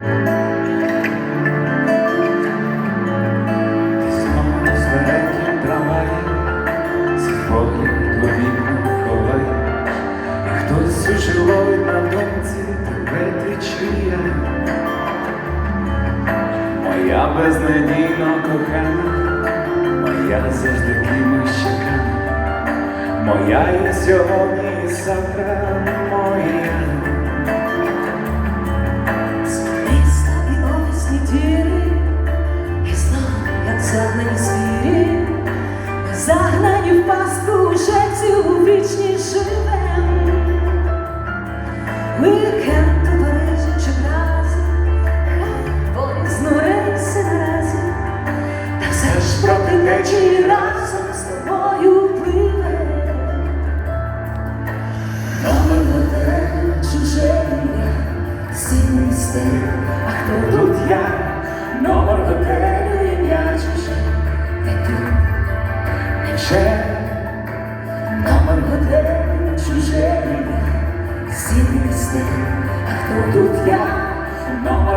У на думці тебе. Моя безнадійно кохана, моя завжди кимось чекана, моя і сьогодні, і завтра моя. Загнані загнані в пастку вже цю вічність живем. Вікенд у Парижі чи Празі, хай порізно наразі, та все ж проти течії разом з тобою пливе. А хто тут я? Вже. Номер готелю чужий, стелі, а хто тут я? Чуже.